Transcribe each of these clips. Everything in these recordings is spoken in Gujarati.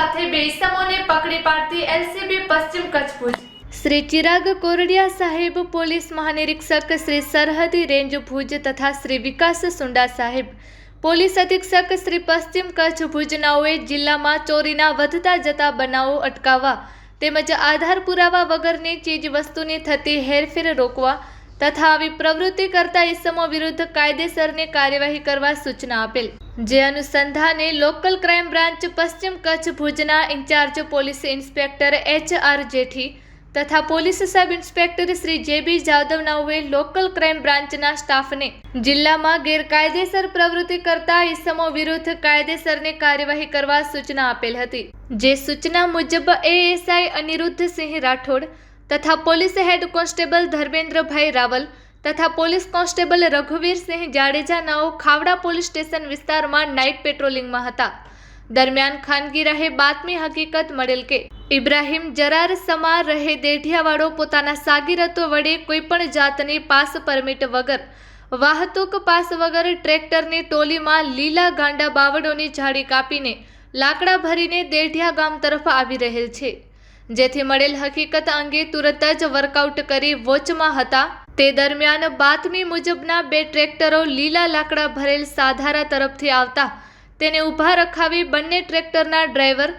સાથે બે પકડી પાડતી એલસીબી પશ્ચિમ કચ્છ ભુજ શ્રી ચિરાગ કોરડિયા સાહેબ, પોલીસ મહાનિરીક્ષક શ્રી સરહદી રેન્જ ભુજ તથા શ્રી વિકાસ સુંડા સાહેબ. પોલીસ અધિક્ષક શ્રી પશ્ચિમ કચ્છ ભુજનાઓએ જિલ્લામાં ચોરીના વધતા જતા બનાવો અટકાવવા તેમજ આધાર પુરાવા વગરની ચીજ વસ્તુની થતી હેરફેર રોકવા તથા આવી પ્રવૃત્તિ કરતા ઇસમો વિરુદ્ધ કાયદેસરની કાર્યવાહી કરવા સૂચના આપેલ. જે અનુસંધાને લોકલ ક્રાઇમ બ્રાન્ચ પશ્ચિમ કચ્છ ભુજના in-charge police inspector H R Jethi તથા પોલીસ સબ ઇન્સ્પેક્ટર શ્રી જે બી જાદવનાઓએ લોકલ ક્રાઇમ બ્રાન્ચના સ્ટાફને જિલ્લામાં ગેરકાયદેસર પ્રવૃત્તિ કરતા ઇસમો વિરુદ્ધ કાયદેસરની કાર્યવાહી કરવા સૂચના આપેલ હતી. જે સૂચના મુજબ એએસઆઈ અનિરુદ્ધ સિંહ રાઠોડ તથા police head constable Dharmendrabhai Raval તથા પોલીસ કોન્સ્ટેબલ રઘુવીરસિંહ જાડેજા નાઓ ખાવડા પોલીસ સ્ટેશન વિસ્તારમાં નાઇટ પેટ્રોલિંગમાં હતા. દરમિયાન ખાનગી રહે બાતમી હકીકત મળેલ કે ઇબ્રાહીમ જરાર સમા રહે દેઢિયાવાળો પોતાના સાગીરતો વડે કોઈપણ જાતની પાસ પરમિટ વગર, વાહતુક પાસ વગર ટ્રેક્ટરની ટોલીમાં લીલા ગાંડા બાવડોની ઝાડી કાપીને લાકડા ભરીને દેઢિયા ગામ તરફ આવી રહેલ છે. જેથી મળેલ હકીકત અંગે તુરત જ વર્કઆઉટ કરી વોચમાં હતા. તે દરમિયાન બાતમી મુજબના બે ટ્રેક્ટરો લીલા લાકડા ભરેલ સાધારા તરફથી આવતા. તેને ઊભા રખાવી બંને ટ્રેક્ટરના ડ્રાઈવર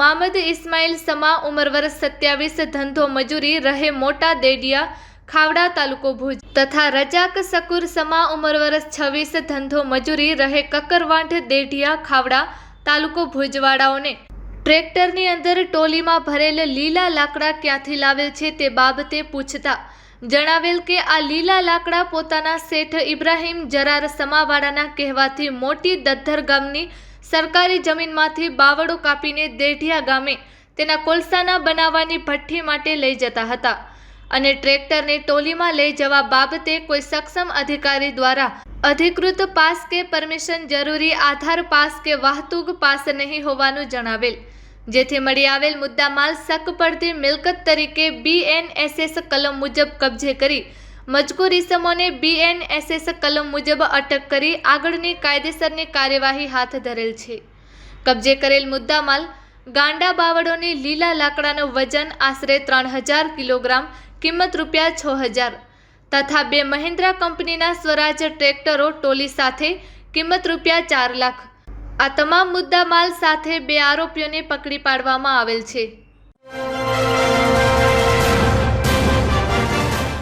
મામદ ઇસ્માઇલ સમા ઉંમર સત્યાવીસ, ધંધો મજૂરી, રહે મોટા દેડિયા, ખાવડા તાલુકો ભુજ તથા રજાક સકુર સમા ઉંમર વર્ષ છવ્વીસ, ધંધો મજૂરી, રહે કકરવાંઠ દેઢિયા, ખાવડા તાલુકો ભુજવાડાઓને ટ્રેક્ટરની અંદર ટોલીમાં ભરેલ લીલા લાકડા ક્યાંથી લાવેલ છે તે બાબતે પૂછતા જણાવેલ કે આ લીલા લાકડા પોતાના શેઠ ઇબ્રાહીમ જરાર સમાવાડાના કહેવાથી મોટી દદ્ધર ગામની સરકારી જમીનમાંથી બાવડો કાપીને દેઢિયા ગામે તેના કોલસાના બનાવવાની ભઠ્ઠી માટે લઈ જતા હતા અને ટ્રેક્ટરને ટોલીમાં લઈ જવા બાબતે કોઈ સક્ષમ અધિકારી દ્વારા અધિકૃત પાસ કે પરમિશન જરૂરી આધાર પાસ કે વાહતુક પાસ નહીં હોવાનું જણાવેલ. જેથી મળી આવેલ મુદ્દામાલ શક પડતી મિલકત તરીકે બીએનએસએસ કલમ મુજબ કબજે કરી, મજકૂર ઇસમોને બીએનએસએસ કલમ મુજબ અટક કરી આગળની કાયદેસરની કાર્યવાહી હાથ ધરેલ છે. કબજે કરેલ મુદ્દામાલ ગાંડા બાવળોની લીલા લાકડાનું વજન આશરે ત્રણ હજાર કિલોગ્રામ, કિંમત રૂપિયા છ હજાર તથા બે મહિન્દ્રા કંપનીના સ્વરાજ ટ્રેક્ટરો ટોલી સાથે, કિંમત રૂપિયા ચાર લાખ. આ તમામ મુદ્દામાલ સાથે બે આરોપીઓને પકડી પાડવામાં આવેલ છે.